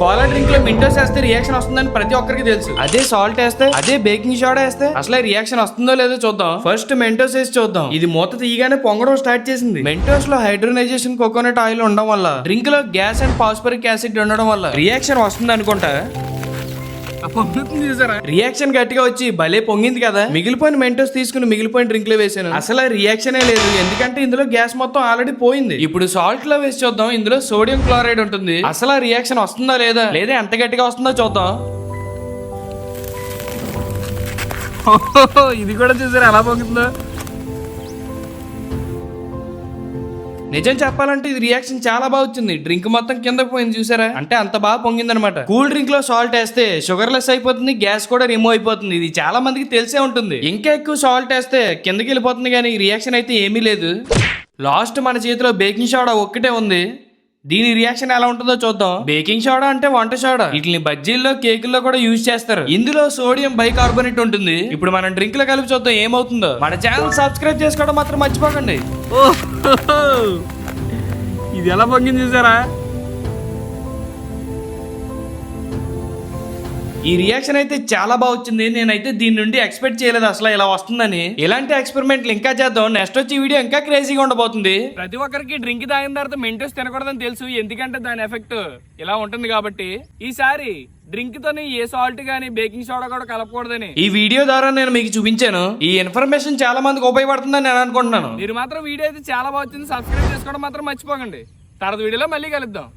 కోలా డ్రింక్లో మింటోస్ వేస్తే రియాక్షన్ వస్తుందని ప్రతి ఒక్కరికి తెలుసు. అదే సాల్ట్ వేస్తే అదే బేకింగ్ సోడా వేస్తే అసలు రియాక్షన్ వస్తుందో లేదో చూద్దాం. ఫస్ట్ మెంటోస్ వేసి చూద్దాం. ఇది మూత తీయగానే పొంగడం స్టార్ట్ చేసింది. మెంటోస్లో హైడ్రోనైజేషన్ కోకోనట్ ఆయిల్ ఉండడం వల్ల డ్రింక్లో గ్యాస్ అండ్ ఫాస్ఫరిక్ యాసిడ్ ఉండడం వల్ల రియాక్షన్ వస్తుంది అనుకుంటా? రియాక్షన్ గట్టిగా వచ్చి భలే పొంగింది కదా. మిగిలిపోయిన మెంటోస్ తీసుకుని మిగిలిపోయిన డ్రింక్లో వేసాను. అసలు రియాక్షనే లేదు. ఎందుకంటే ఇందులో గ్యాస్ మొత్తం ఆల్రెడీ పోయింది. ఇప్పుడు సాల్ట్లో వేసి చూద్దాం. ఇందులో సోడియం క్లోరైడ్ ఉంటుంది. అసలు రియాక్షన్ వస్తుందా లేదా? లేదా ఎంత గట్టిగా వస్తుందో చూద్దాం. ఇది కూడా చూసారా? ఎలా పొంగుతుందో నిజం చెప్పాలంటే ఇది రియాక్షన్ చాలా బాగా వచ్చింది. డ్రింక్ మొత్తం కింద పోయింది చూసారా? అంటే అంత బాగా పొంగింది అనమాట కూల్ డ్రింక్లో సాల్ట్ వేస్తే షుగర్ లెస్ అయిపోతుంది గ్యాస్ కూడా రిమూవ్ అయిపోతుంది. ఇది చాలా మందికి తెలిసే ఉంటుంది. ఇంకా ఎక్కువ సాల్ట్ వేస్తే కిందకి వెళ్ళిపోతుంది కానీ రియాక్షన్ అయితే ఏమీ లేదు. లాస్ట్ మన చేతిలో బేకింగ్ సోడా ఒక్కటే ఉంది. దీని రియాక్షన్ ఎలా ఉంటుందో చూద్దాం. బేకింగ్ సోడా అంటే వంట సోడా. వీటిని బజ్జీల్లో కేకుల్లో కూడా యూజ్ చేస్తారు. ఇందులో సోడియం బైకార్బోనేట్ ఉంటుంది. ఇప్పుడు మనం డ్రింక్లో కలిపి చూద్దాం ఏమవుతుందో. మన ఛానల్ సబ్స్క్రైబ్ చేసుకోవడం మాత్రం మర్చిపోకండి. ఇది ఎలా పొంగింది చూసారా? ఈ రియాక్షన్ అయితే చాలా బాగా వచ్చింది. నేనైతే దీని నుండి ఎక్స్పెక్ట్ చేయలేదు అసలు ఇలా వస్తుందని. ఇలాంటి ఎక్స్పెరిమెంట్లు ఇంకా చేద్దాం. నెక్స్ట్ వచ్చి వీడియో ఇంకా క్రేజీగా ఉండబోతుంది. ప్రతి ఒక్కరికి డ్రింక్ తాగిన తర్వాత మెంటోస్ తినకూడదని తెలుసు. ఎందుకంటే దాని ఎఫెక్ట్ ఇలా ఉంటుంది కాబట్టి. ఈసారి డ్రింక్ తోని ఏ సాల్ట్ గానీ బేకింగ్ సోడా కూడా కలపకూడదని. ఈ వీడియో ద్వారా నేను మీకు చూపించాను. ఈ ఇన్ఫర్మేషన్ చాలా మందికి ఉపయోగపడుతుందని నేను అనుకుంటున్నాను. మీరు మాత్రం వీడియో అయితే చాలా బాగా వచ్చింది. సబ్స్క్రైబ్ చేసుకోవడం మాత్రం మర్చిపోకండి. తర్వాత వీడియోలో మళ్ళీ కలుద్దాం.